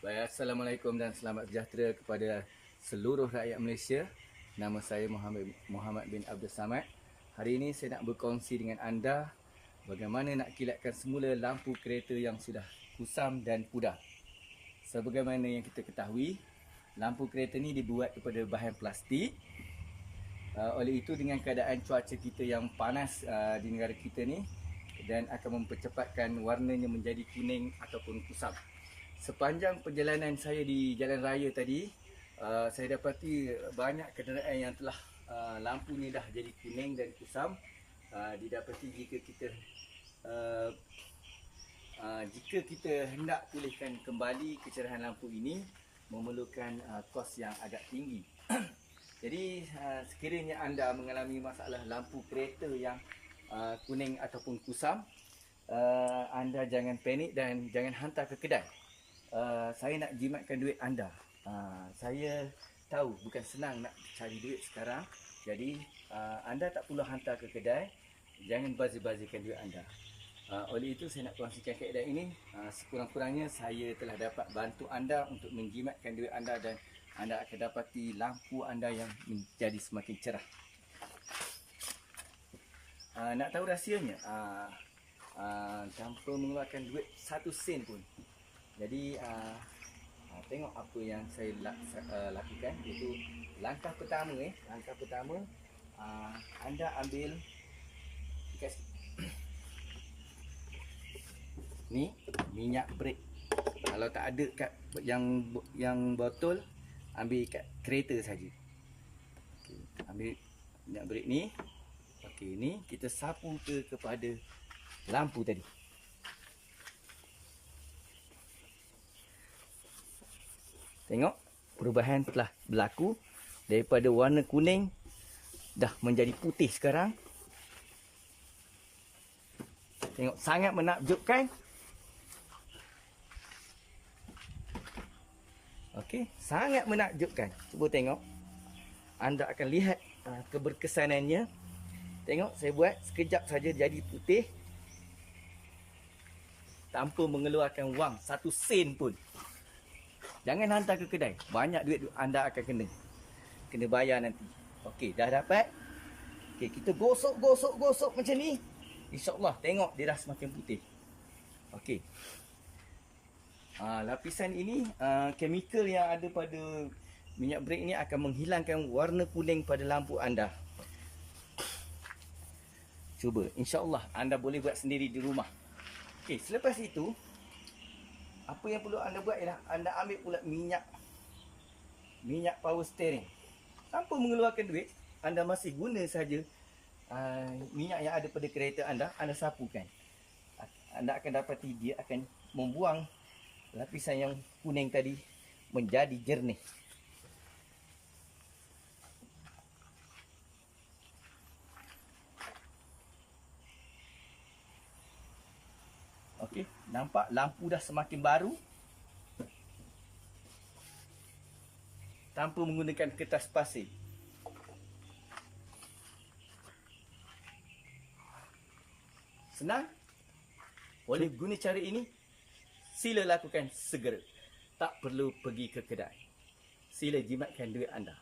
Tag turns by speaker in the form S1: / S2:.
S1: Baik, Assalamualaikum dan selamat sejahtera kepada seluruh rakyat Malaysia. Nama saya Muhammad Muhammad bin Abdul Samad. Hari ini saya nak berkongsi dengan anda bagaimana nak kilatkan semula lampu kereta yang sudah kusam dan pudar. Sebagaimana yang kita ketahui, lampu kereta ni dibuat daripada bahan plastik. Uh, oleh itu dengan keadaan cuaca kita yang panas uh, di negara kita ni dan akan mempercepatkan warnanya menjadi kuning ataupun kusam sepanjang perjalanan saya di jalan raya tadi uh, saya dapati banyak kenderaan yang telah uh, lampu ni dah jadi kuning dan kusam. Uh, didapati jika kita uh, uh, jika kita hendak pulihkan kembali kecerahan lampu ini memerlukan uh, kos yang agak tinggi. Jadi uh, sekiranya anda mengalami masalah lampu kereta yang uh, kuning ataupun kusam uh, anda jangan panik dan jangan hantar ke kedai uh, saya nak jimatkan duit anda. Uh, saya tahu bukan senang nak cari duit sekarang. Jadi uh, anda tak perlu hantar ke kedai. Jangan bazir-bazirkan duit anda. Uh, oleh itu saya nak kongsikan keadaan ini. Uh, sekurang-kurangnya saya telah dapat bantu anda untuk menjimatkan duit anda dan anda akan dapati lampu anda yang menjadi semakin cerah. Uh, nak tahu rahsianya? Uh, uh, tanpa mengeluarkan duit satu sen pun jadi uh, uh, tengok apa yang saya lak, uh, lakukan. Iaitu langkah pertama eh langkah pertama uh, anda ambil ikat ni minyak brake kalau tak ada kat yang yang botol ambil kat kereta saja. Okay. ambil minyak brake ni. Okey ni kita sapu ke kepada lampu tadi Tengok perubahan telah berlaku daripada warna kuning dah menjadi putih sekarang. Tengok sangat menakjubkan. Okey, sangat menakjubkan. Cuba tengok. Anda akan lihat uh, keberkesanannya. Tengok saya buat sekejap saja jadi putih. Tanpa mengeluarkan wang satu sen pun. Jangan hantar ke kedai. Banyak duit anda akan kena. Kena bayar nanti. Okey, dah dapat. Okey, kita gosok, gosok, gosok macam ni. InsyaAllah, tengok dia dah semakin putih. Okey. Ha, lapisan ini, uh, chemical yang ada pada minyak brake ni akan menghilangkan warna kuning pada lampu anda. Cuba, insyaAllah anda boleh buat sendiri di rumah. Okey, selepas itu, apa yang perlu anda buat ialah anda ambil pula minyak. Minyak power steering. Tanpa mengeluarkan duit anda masih guna saja uh, minyak yang ada pada kereta anda anda sapukan. Anda akan dapati dia akan membuang lapisan yang kuning tadi menjadi jernih Okey, nampak lampu dah semakin baru. Tanpa menggunakan kertas pasir. Senang? Boleh guna cara ini? Sila lakukan segera. Tak perlu pergi ke kedai. Sila jimatkan duit anda.